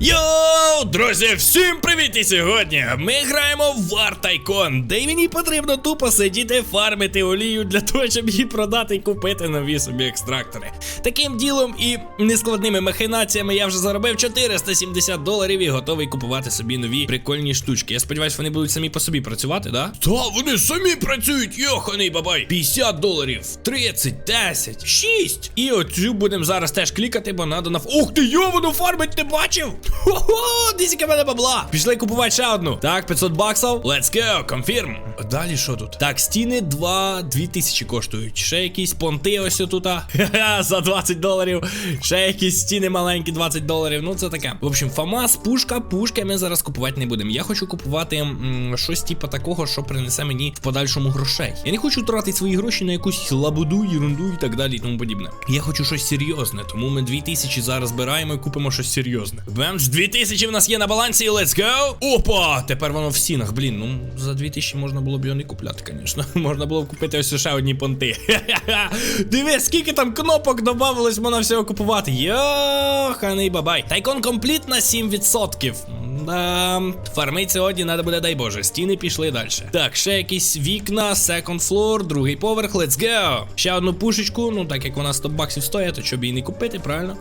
Йоу, друзі, всім привіт! І сьогодні ми граємо в War Tycoon, де мені потрібно тупо сидіти фармити олію для того, щоб її продати і купити нові собі екстрактори. Таким ділом і нескладними махинаціями я вже заробив 470 доларів і готовий купувати собі нові прикольні штучки. Я сподіваюся, вони будуть самі по собі працювати, да? Та вони самі працюють, йоханий бабай! 50 доларів, 30, 10, 6. І оцю будемо зараз теж клікати, бо надо на. Ух ти, йо, воно фармить, ти бачив? Хо-хо, десяка мене бабла. Пішли купувати ще одну. Так, 500 баксів. Let's go, confirm. Далі що тут? Так, стіни 2, 2000 коштують. Ще якісь понти ось тут. За 20 доларів. Ще якісь стіни маленькі, 20 доларів. Ну, це таке. В общем, ФАМАС, пушка, пушки ми зараз купувати не будемо. Я хочу купувати м, щось типу такого, що принесе мені в подальшому грошей. Я не хочу тратити свої гроші на якусь лабуду, ерунду і так далі і тому подібне. Я хочу щось серйозне, тому ми 2000 зараз збираємо і купимо щось серйозне. Бемс, 2000 в нас є на балансі, let's go! Опа! Тепер воно в стінах, блін, ну за 2000 можна було б його не купляти, звісно. Можна було б купити ось ще одні понти. Диви, скільки там кнопок додавалось, можна всього купувати. Йоханий бабай. Тайкон компліт на 7%. Да, фармить сьогодні треба буде, дай Боже. Стіни пішли далі. Так, ще якісь вікна, second floor, другий поверх, let's go. Ще одну пушечку, ну так як вона 100 баксів стоїть, то щоб її не купити, правильно?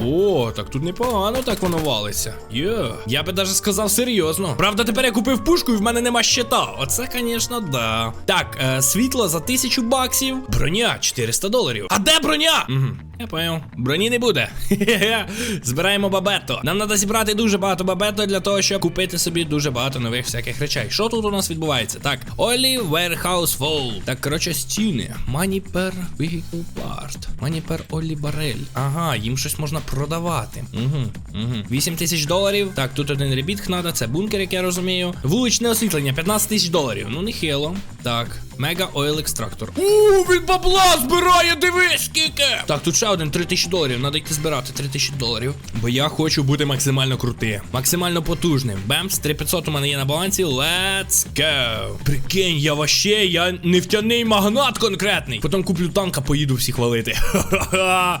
О, так тут непогано так воно валиться. Йо. Я би даже сказав серйозно. Правда, тепер я купив пушку і в мене нема щита. Оце, звісно, да. Так, е, світло за 1000 баксів. Броня 400 доларів. А де броня? Угу. Я поняв. Броні не буде. Хе-хе-хе. Збираємо бабетто. Нам треба зібрати дуже багато бабетто для того, щоб купити собі дуже багато нових всяких речей. Що тут у нас відбувається? Так, Олі Warehouse Wall. Так, коротше, стіни. Money per vehicle part. Money Олі Барель. Ага, їм щось можна продавати. Угу, угу. 8 тисяч доларів. Так, тут один ребіт надо, це бункер, як я розумію. Вуличне освітлення, 15 тисяч доларів. Ну, не хило. Так, мега ойл екстрактор. У, він бабла збирає, дивись, скільки! Так, тут ще один 3 тисячі доларів. Надо йти збирати 3 тисячі доларів. Бо я хочу бути максимально крутим, максимально потужним. Бемс, 3500 у мене є на балансі. Let's go. Прикинь, я вообще, я нефтяний магнат конкретний. Потім куплю танка, поїду всіх валити.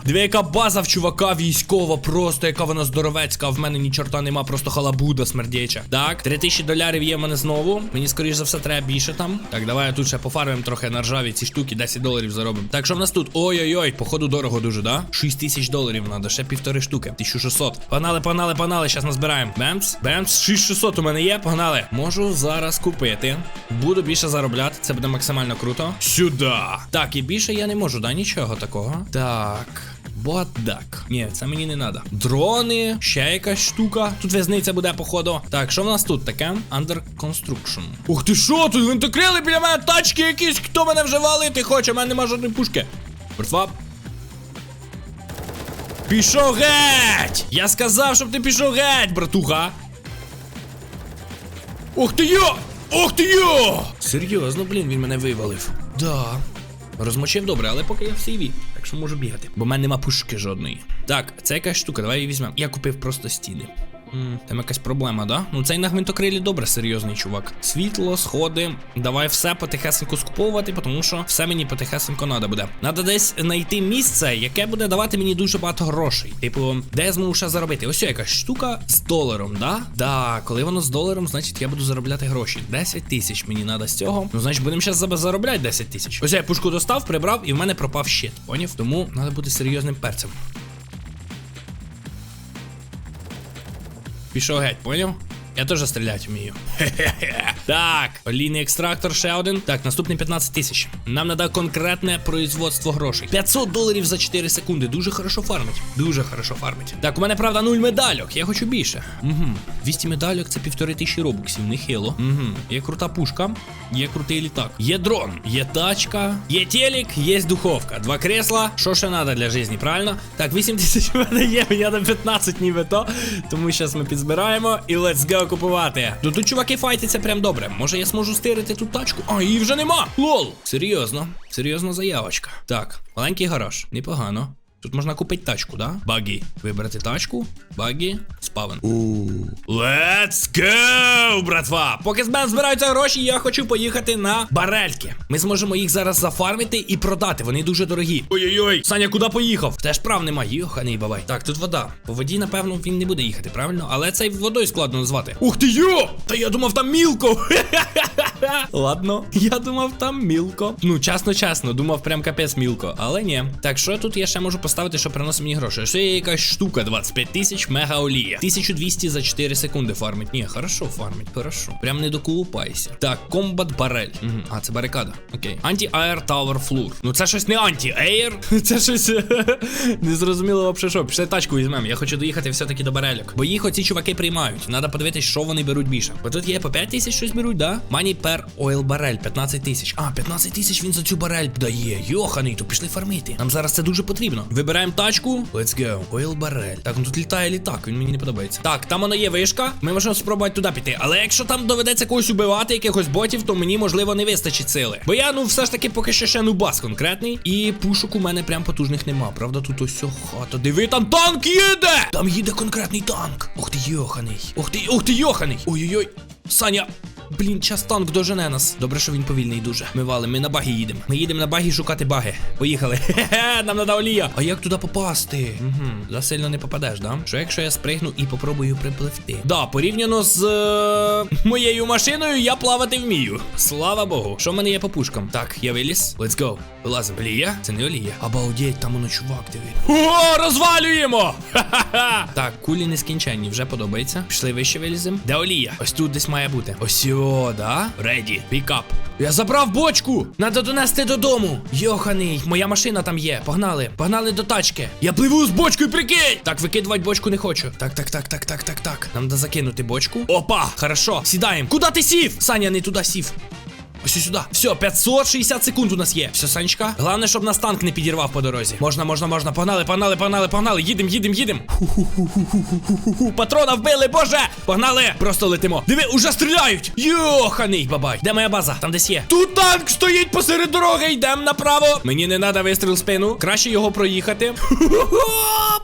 Диви, яка база в чувака військова, просто яка вона здоровецька. А в мене ні чорта нема, просто халабуда смердяча. Так, 3000 долярів є в мене знову. Мені скоріш за все треба більше там. Так, давай я тут ще пофармимо трохи на ржаві ці штуки, 10 доларів заробимо. Так, що в нас тут? Ой-ой-ой, походу дорого дуже, да? 6 тисяч доларів треба, ще півтори штуки. 1600. Погнали, погнали, погнали, зараз назбираємо. Бемс, бемс, 6600 у мене є, погнали. Можу зараз купити. Буду більше заробляти, це буде максимально круто. Сюди. Так, і більше я не можу, да, нічого такого. Так. Бодак. Ні, це мені не треба. Дрони, ще якась штука. Тут в'язниця буде, походу. Так, що в нас тут таке? Under construction. Ух ти що, тут винтокрили біля мене тачки якісь, хто мене вже валити хоче, у мене нема жодної пушки. Братва. Пішов геть! Я сказав, щоб ти пішов геть, братуха. Ух ти йо! Ух ти йо! Серйозно, блін, він мене вивалив. Да. Розмочив добре, але поки я в сейві, так що можу бігати. Бо в мене нема пушки жодної. Так, це якась штука, давай її візьмемо. Я купив просто стіни. Там якась проблема, да? Ну цей на гвинтокрилі добре, серйозний чувак. Світло, сходи. Давай все потихесенько скуповувати, тому що все мені потихесенько треба буде. Надо десь знайти місце, яке буде давати мені дуже багато грошей. Типу, де я зможу ще заробити? Ось якась штука з доларом, да? Да, коли воно з доларом, значить я буду заробляти гроші. 10 тисяч мені треба з цього. Ну, значить, будемо зараз заробляти 10 тисяч. Ось я пушку достав, прибрав, і в мене пропав щит. Поняв? Тому треба бути серйозним перцем. Пішов геть, поняв? Я теж стріляти вмію. Так, олійний екстрактор ще один. Так, наступний 15 тисяч. Нам треба конкретне производство грошей. 500 доларів за 4 секунди. Дуже хорошо фармить. Дуже хорошо фармить. Так, у мене правда нуль медальок. Я хочу більше. Угу. 200 медальок це півтори тисячі робоксів. Нехило. Угу. Є крута пушка, є крутий літак. Є дрон, є тачка, є телек, є духовка. Два кресла. Що ще треба для житті, правильно? Так, 8 тисяч мене є, мені на 15 ніби то. Тому зараз ми підзбираємо і let's go купувати. Ну тут чуваки файтяться прям добре. Може я зможу стирити ту тачку? А, її вже нема. Лол. Серйозно, серйозна заявочка. Так, маленький гараж. Непогано. Тут можна купити тачку, да? Багі. Вибрати тачку. Багі. Спавен. Let's go, братва! Поки з мене збираються гроші, я хочу поїхати на барельки. Ми зможемо їх зараз зафармити і продати. Вони дуже дорогі. Ой-ой-ой, Саня, куди поїхав? Теж прав немає. Йоханий бабай. Так, тут вода. По воді, напевно, він не буде їхати, правильно? Але це водою складно назвати. Ух ти йо! Та я думав, там мілко. Ладно, я думав, там мілко. Ну, чесно, чесно, думав, прям капець мілко. Але ні. Так, що тут я ще можу поставити, що приносить мені гроші? Ще є якась штука, 25 тисяч мега олія. 1200 за 4 секунди фармить. Ні, хорошо фармить, хорошо. Прям не доколупайся. Так, комбат барель. Угу. А, це барикада. Окей. Анті-аер Tower флур. Ну це щось не анті-аер. Це щось не зрозуміло взагалі що. Пішли тачку візьмемо. Я хочу доїхати все-таки до барельок. Бо їх оці чуваки приймають. Надо подивитись, що вони беруть більше. Бо тут є по 5 тисяч щось беруть, да? Money per oil барель 15 тисяч. А, 15 тисяч він за цю барель дає. Йоханий, то пішли фармити. Нам зараз це дуже потрібно. Вибираємо тачку. Let's go. Oil барель. Так, ну тут літає літак, він мені не подобається. Так, там воно є вишка. Ми можемо спробувати туди піти. Але якщо там доведеться когось убивати, якихось ботів, то мені можливо не вистачить сили. Бо я, ну, все ж таки, поки що ще нубас конкретний. І пушок у мене прям потужних нема. Правда, тут ось хата. Диви, там танк їде! Там їде конкретний танк. Ух ти, йоханий. Ух ти, ух ти, йоханий. Ой-ой-ой. Саня. Блін, час танк дожене нас. Добре, що він повільний дуже. Ми валим, ми на багі їдемо. Ми їдемо на багі шукати баги. Поїхали. Хе-хе, нам надо олія. А як туди попасти? Угу. Засильно не попадеш, да? Що якщо я спригну і попробую припливти? Да, порівняно з е, моєю машиною, я плавати вмію. Слава Богу. Що в мене є по пушкам? Так, я виліз. Let's go. Вилазимо. Олія? Це не олія. Обалдеть, там воно чувак, диви. О, розвалюємо! Ха-ха-ха. Так, кулі нескінченні, вже подобається. Пішли вище вилізем. Де олія? Ось тут десь має бути. Ось о, да? Реді. Пікап. Я забрав бочку! Надо донести додому. Йоханий, моя машина там є. Погнали. Погнали до тачки. Я пливу з бочкою, прикинь! Так, викидувати бочку не хочу. Так, так, так, так, так, так, так. Нам треба закинути бочку. Опа! Хорошо. Сідаємо. Куди ти сів? Саня, не туди сів. Ось сюди. Все, 560 секунд у нас є. Все, Санечка. Головне, щоб нас танк не підірвав по дорозі. Можна, можна, можна. Погнали, погнали, погнали, погнали. Їдем, їдем, їдем. Патрона вбили, боже! Погнали! Просто летимо. Диви, уже стріляють! Йоханий бабай. Де моя база? Там десь є. Тут танк стоїть посеред дороги. Йдемо направо. Мені не треба вистріл спину. Краще його проїхати.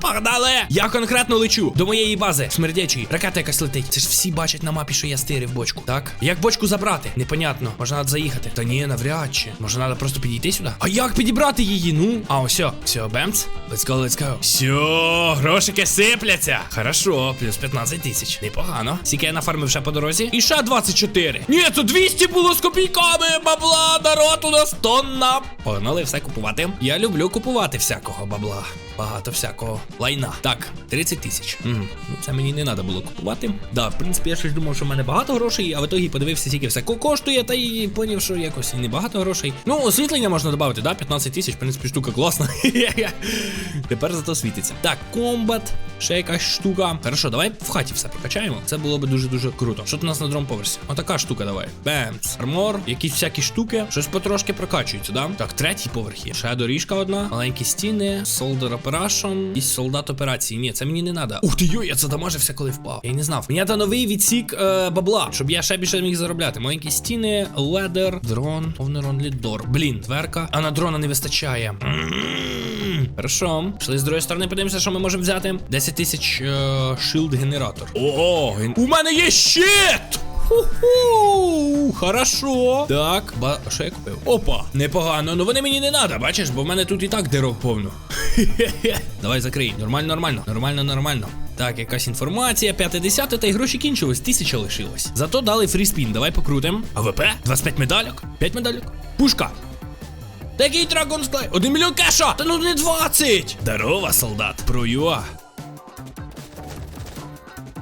Погнали! Я конкретно лечу до моєї бази. Смердячої. Ракета якась летить. Це ж всі бачать на мапі, що я стирив бочку. Так? Як бочку забрати? Непонятно. Можна заїхати. Та ні, навряд чи. Може, треба просто підійти сюди. А як підібрати її? Ну. А, ось. Все, бемц. Let's go, let's go. Все, грошики сипляться. Хорошо, плюс 15 тисяч. Непогано. Скільки я нафармив ще по дорозі. І ще 24. Ні, це 200 було з копійками. Бабла, народ у нас тонна. Погнали все купувати. Я люблю купувати всякого бабла. Багато всякого лайна. Так, 30 тисяч. Ну, це мені не треба було купувати. Да, в принципі, я щось думав, що в мене багато грошей, а в ітогі подивився, скільки все ко- коштує, та й поняв, що якось і не грошей. Ну, освітлення можна додати, да? 15 тисяч, в принципі, штука класна. Тепер зато світиться. Так, комбат, ще якась штука. Хорошо, давай в хаті все прокачаємо. Це було би дуже-дуже круто. Що у нас на другому поверсі? Отака штука, давай. Бемс. Армор, якісь всякі штуки. Щось потрошки прокачується, да? Так, третій поверх є. Ще доріжка одна, маленькі стіни, солдер операшн, і солдат операції. Ні, це мені не треба. Ух ти йой, я задамажився, коли впав. Я не знав. Мені треба новий відсік е, бабла, щоб я ще більше міг заробляти. Маленькі стіни, ледер, дрон, овнерон лідор. Блін, дверка. А на дрона не вистачає. Хорошо. Пішли з другої сторони, подивимося, що ми можемо взяти. 10 тисяч е, шилд генератор. О, у мене є щит! Ху-ху, хорошо. Так, ба, що я купив? Опа, непогано. Ну вони мені не треба, бачиш, бо в мене тут і так дирок повно. Давай закрий. Нормально, нормально. Нормально, нормально. Так, якась інформація, 50 та й гроші кінчились, тисяча лишилось. Зато дали фріспін, давай покрутим. АВП? 25 медальок? 5 медальок? Пушка. Такий драгон склей. Один мільйон кеша! Та ну не 20! Здорово, солдат. Проюа.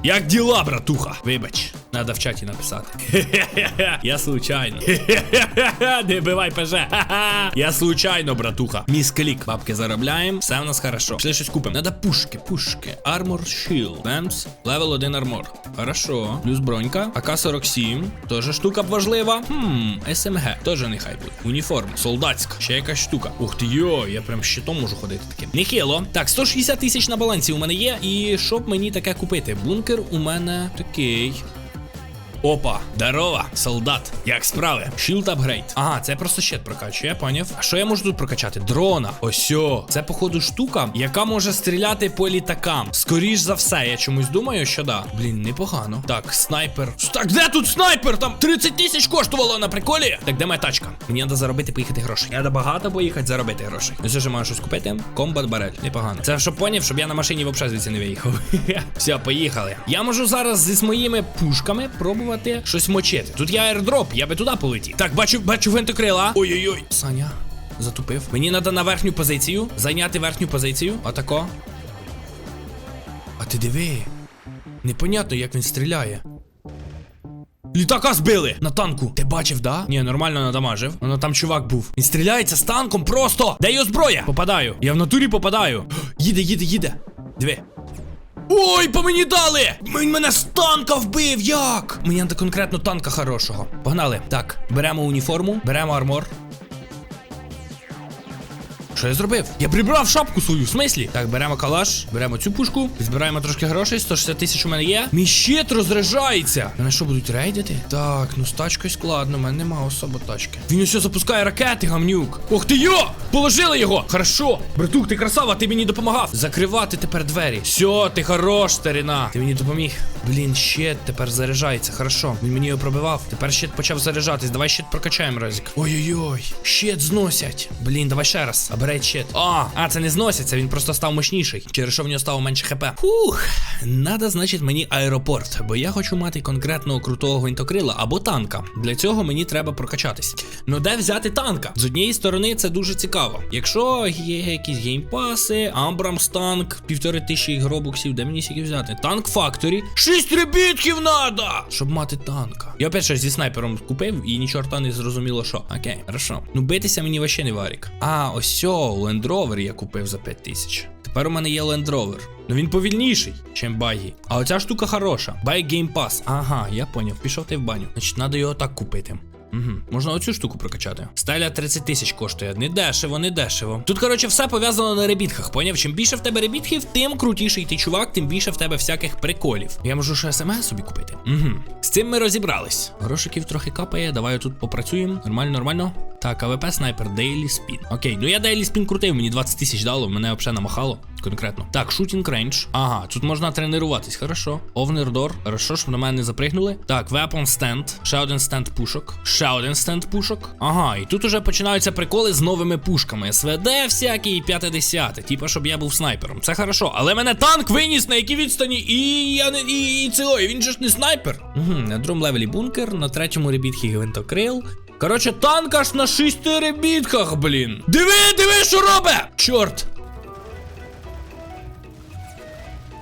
Як діла, братуха? Вибач, надо в чаті написати. Я случайно. Не бивай ПЖ. Я случайно, братуха. Місклік. Бабки заробляємо, все в нас хорошо. Пішли щось купимо. Надо пушки, пушки. Armor Shield. Бемс. Левел 1 армор. Хорошо. Плюс бронька. АК-47. Тоже штука важлива. Хм, СМГ. Тоже нехай буде. Уніформ. Солдатська. Ще якась штука. Ух ти йо, я прям щитом можу ходити таким. Нехило. Так, 160 тисяч на балансі у мене є. І щоб мені таке купити? Бункер у мене такий. Опа, здорово, солдат. Як справи? Shield апгрейд. Ага, це просто щит прокачує, поняв. А що я можу тут прокачати? Дрона. Осьо. Це, походу, штука, яка може стріляти по літакам. Скоріш за все, я чомусь думаю, що да. Блін, непогано. Так, снайпер. Так, де тут снайпер? Там 30 тисяч коштувало на приколі. Так, де моя тачка? Мені треба заробити, поїхати грошей. Треба багато поїхати, заробити грошей. Ось вже маю щось купити. Комбат барель. Непогано. Це щоб поняв, щоб я на машині взагалі звідси не виїхав. Все, поїхали. Я можу зараз зі моїми пушками пробувати щось мочити. Тут є аердроп, я би туди полетів. Так, бачу, бачу гвинтокрила. Ой-ой-ой. Саня. Затупив. Мені треба на верхню позицію. Зайняти верхню позицію. Отако. А ти диви. Непонятно, як він стріляє. Літака збили на танку. Ти бачив, да? Ні, нормально надамажив. Воно там чувак був. Він стріляється з танком просто. Де його зброя? Попадаю. Я в натурі попадаю. Їде, їде, їде. Диви. Ой, по мені дали! Він мене з танка вбив, як? Мені треба конкретно танка хорошого. Погнали. Так, беремо уніформу, беремо армор. Що я зробив? Я прибрав шапку свою, в смислі? Так, беремо калаш, беремо цю пушку, збираємо трошки грошей, 160 тисяч у мене є. Мій щит розряджається. Мене що будуть рейдити? Так, ну з тачкою складно, у мене нема особо тачки. Він усе запускає ракети, гамнюк. Ох ти йо! Положили його! Хорошо! Братук, ти красава, ти мені допомагав. Закривати тепер двері. Все, ти хорош, старина. Ти мені допоміг. Блін, щит тепер заряджається. Хорошо. Він мені його пробивав. Тепер щит почав заряджатись. Давай щит прокачаємо, Розік. Ой-ой-ой. Щит зносять. Блін, давай ще раз. Апгрейд щит. А, це не зноситься, він просто став мощніший. Через що в нього стало менше хп. Фух, надо, значить, мені аеропорт, бо я хочу мати конкретного крутого гвинтокрила або танка. Для цього мені треба прокачатись. Ну де взяти танка? З однієї сторони, це дуже цікаво. Якщо є якісь геймпаси, Амбрамс танк, півтори тисячі гробуксів, де мені сіки взяти? Танк Факторі. Шість ребітків надо! Щоб мати танка. Я опять щось зі снайпером купив і ні чорта не зрозуміло, що. Окей, хорошо. Ну битися мені вообще не варік. А, ось сьо, Land Rover я купив за 5 тисяч. Тепер у мене є Land Rover. Ну він повільніший, чим багі. А оця штука хороша. Buy Game Pass. Ага, я поняв. Пішов ти в баню. Значить, треба його так купити. Угу. Можна оцю штуку прокачати. Стеля 30 тисяч коштує. Не дешево, не дешево. Тут, коротше, все пов'язано на ребітках. Поняв? Чим більше в тебе ребітків, тим крутіший ти чувак, тим більше в тебе всяких приколів. Я можу ще СМС собі купити. Угу. З цим ми розібрались. Грошиків трохи капає. Давай тут попрацюємо. Нормально, нормально. Так, АВП снайпер, Daily Spin. Окей, ну я Daily Spin крутив, мені 20 тисяч дало, мене взагалі намахало. Конкретно. Так, шутінг рейндж. Ага, тут можна тренуватись, хорошо. Овнер дор. Хорошо, щоб на мене не запригнули. Так, weapon stand. Ще один стенд пушок. Ще один стенд пушок. Ага, і тут уже починаються приколи з новими пушками. СВД всякі і 50. Типа, щоб я був снайпером. Це хорошо. Але мене танк виніс на якій відстані. І я не. І, і цілої, він же ж не снайпер. Угу, на другому левелі бункер, на третьому ребітхі гвинтокрил. Коротше, танк аж на шести ребітках, блін. Диви, диви, що робить! Чорт!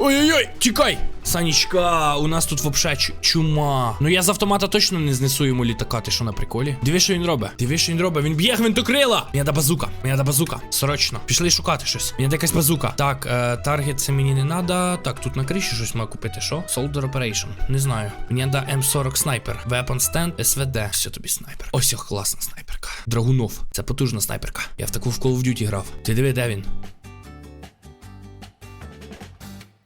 Ой-ой-ой, тікай! Санічка, у нас тут вообще чу- чума. Ну я з автомата точно не знесу йому літака, ти що на приколі? Диви, що він робить. Диви, що він робить. Він б'є гвинтокрила. Мені да базука. Мені да базука. Срочно. Пішли шукати щось. Мені якась базука. Так, е, таргет це мені не надо. Так, тут на криші щось маю купити. Що? Soldier Operation. Не знаю. Мені да М40 снайпер. Weapon Stand, СВД. Все тобі снайпер. Ось ох, класна снайперка. Драгунов. Це потужна снайперка. Я в таку в Call of Duty грав. Ти диви, де він?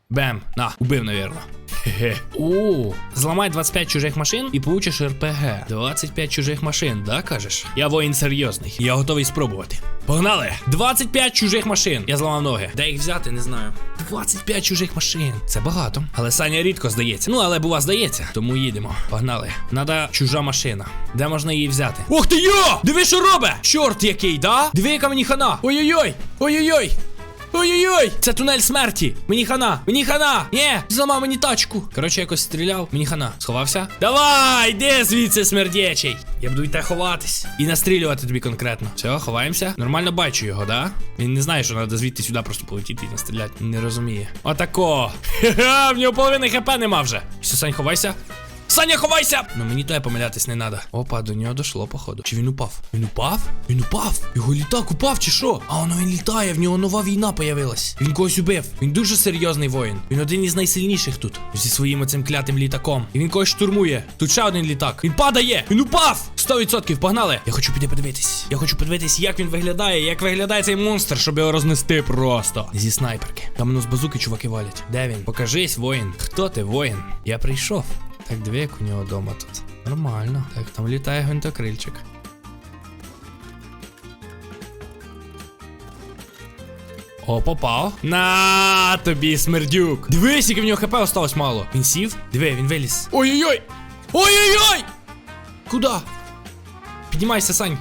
Бем, на, убив, навірно. Хе-хе. О, зламай 25 чужих машин і получиш РПГ. 25 чужих машин, да, кажеш? Я воїн серйозний. Я готовий спробувати. Погнали! 25 чужих машин. Я зламав ноги. Де їх взяти, не знаю. 25 чужих машин. Це багато. Але Саня рідко здається. Ну, але бува здається. Тому їдемо. Погнали. Надо чужа машина. Де можна її взяти? Ох ти йо! Диви, що робить! Чорт який, да? Диви, яка мені хана. Ой-ой-ой! Ой-ой-ой! Ой-ой-ой! Це тунель смерті! Мені хана! Мені хана! Ні! Зламав мені тачку! Коротше, якось стріляв, мені хана. Сховався? Давай! Йди звідси, смердячий! Я буду йти ховатись. І настрілювати тобі конкретно. Все, ховаємося. Нормально бачу його, да? Він не знає, що треба звідти сюди просто полетіти і настріляти. Не розуміє. Отако! Ха-ха, в нього половини хп нема вже. Все, Сань, ховайся. Саня, ховайся! Ну мені то помилятись не надо. Опа, до нього дошло, походу. Чи він упав? Він упав? Він упав? Його літак упав, чи що? А воно він літає, в нього нова війна появилась. Він когось убив. Він дуже серйозний воїн. Він один із найсильніших тут. Зі своїм цим клятим літаком. І він когось штурмує. Тут ще один літак. Він падає! Він упав! 100% погнали! Я хочу піти подивитись. Я хочу подивитись, як він виглядає, як виглядає цей монстр, щоб його рознести просто. Зі снайперки. Там воно з базуки чуваки валять. Де він? Покажись, воїн. Хто ти, воїн? Я прийшов. Так, диви, як у нього вдома тут. Нормально. Так, там літає гвинтокрильчик. О, попав. На тобі, смердюк. Дивись, як в нього хп осталось мало. Він сів? Диви, він виліз. Ой-ой-ой! Ой-ой-ой! Куда? Піднімайся, Сань.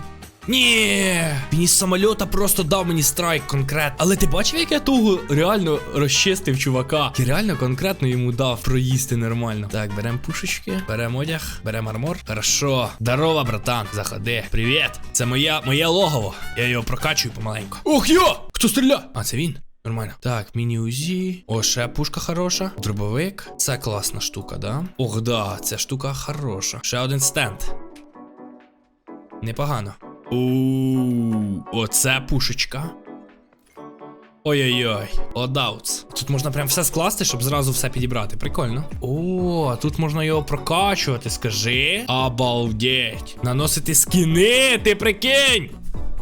Ні, він із самольота просто дав мені страйк конкретно. Але ти бачив, як я того реально розчистив чувака? Я реально конкретно йому дав проїсти нормально. Так, беремо пушечки, беремо одяг, беремо армор. Хорошо. Здорово, братан. Заходи. Привіт. Це моя, моє логово. Я його прокачую помаленьку. Ох йо! Хто стріляє? А, це він. Нормально. Так, міні-узі. О, ще пушка хороша. Дробовик. Це класна штука, да? Ох, да, ця штука хороша. Ще один стенд. Непогано. Ууу, оце пушечка. Ой-ой-ой, лодаутс. Тут можна прям все скласти, щоб зразу все підібрати. Прикольно. О, тут можна його прокачувати, скажи. Обалдеть. Наносити скіни, ти прикинь.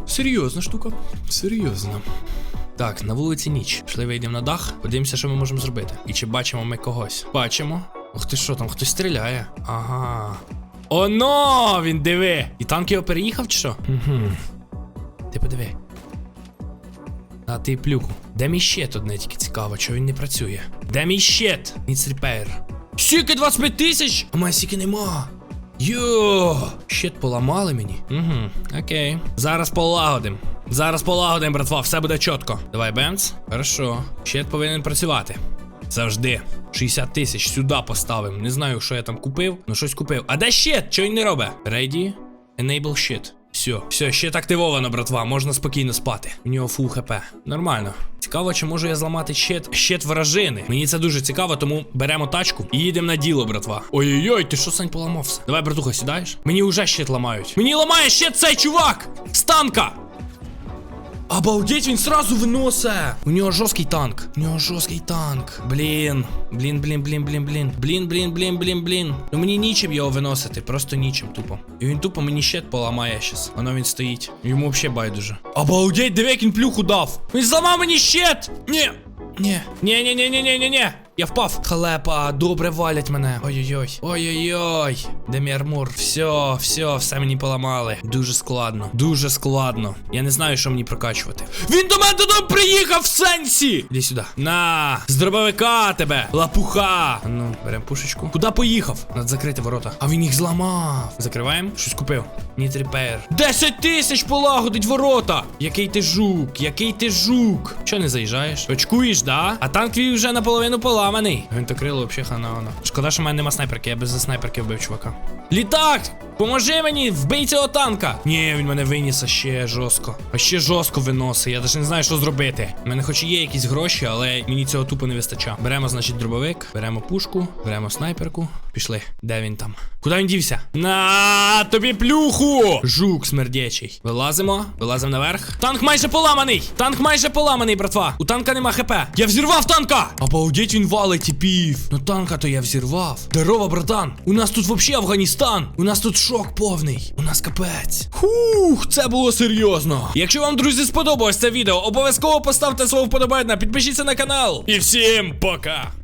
Серйозна штука. Серйозно. Так, на вулиці ніч. Пішли вийдемо на дах, подивимося, що ми можемо зробити. І чи бачимо ми когось? Бачимо. Ух ти що, там хтось стріляє. Ага. Оно, він диви. І танк його переїхав чи що? Угу. Ти подиви. А ти плюху. Де мій щит одне тільки цікаво, чого він не працює. Де мій щит? Needs repair. Стільки 25 тисяч? А мене стільки нема. Йо, щит поламали мені. Угу, окей. Зараз полагодим. Зараз полагодим, братва, все буде чітко. Давай, Бенц. Хорошо. Щит повинен працювати. Завжди. 60 тисяч сюди поставимо. Не знаю, що я там купив, але щось купив. А де щит? Чого він не робить? Ready? Enable щит. Все, все, щит активовано, братва. Можна спокійно спати. У нього фул хп. Нормально. Цікаво, чи можу я зламати щит, щит вражини. Мені це дуже цікаво, тому беремо тачку і їдемо на діло, братва. Ой-ой-ой, ти що сань поламався? Давай, братуха, сідаєш? Мені вже щит ламають. Мені ламає щит цей чувак! З танка! Обалдеть, він сразу виносить. У нього жорсткий танк. У нього жорсткий танк. Блін. Блін, блін, блін, блін, блін. Блін, блін, блін, блін, блін. Ну мені нічим його виносити, просто нічим тупо. І він тупо мені щит поламає щас. Воно він стоїть. Йому взагалі байдуже. Обалдеть, диви, як він плюху дав. Він зламав мені щит. Ні. Ні. Ні, ні, ні, ні, ні, ні, ні. Я впав. Халепа, добре валять мене. Ой-ой-ой. Ой-ой-ой. Де? Все, все, все мені поламали. Дуже складно. Дуже складно. Я не знаю, що мені прокачувати. Він до мене додому приїхав в сенсі. Іди сюди. На, з дробовика тебе. Лапуха. Ну, беремо пушечку. Куди поїхав? Надо закрити ворота. А він їх зламав. Закриваємо. Щось купив. Repair. 10 тисяч полагодить ворота. Який ти жук, який ти жук. Чого не заїжджаєш? Очкуєш, да? А танк твій вже наполовину поламаний. Гвинтокрило взагалі хана. Шкода, що в мене нема снайперки, я без снайперки вбив чувака. Літак! Поможи мені, вбий цього танка! Ні, він мене виніс ще жорстко. А ще жорстко виносить. Я навіть не знаю, що зробити. У мене хоч і є якісь гроші, але мені цього тупо не вистачає. Беремо, значить, дробовик, беремо пушку, беремо снайперку. Пішли. Де він там? Куди він дівся? На тобі плюху! Жук смердячий. Вилазимо, вилазимо наверх. Танк майже поламаний! Танк майже поламаний, братва. У танка нема хп. Я взірвав танка! Обалдеть він валить тіпів. Ну танка то я взірвав. Здорово, братан. У нас тут вообще Афганістан. У нас тут шок повний. У нас капець. Хух, це було серйозно. Якщо вам, друзі, сподобалось це відео, обов'язково поставте свого вподобайна, підпишіться на канал. І всім пока!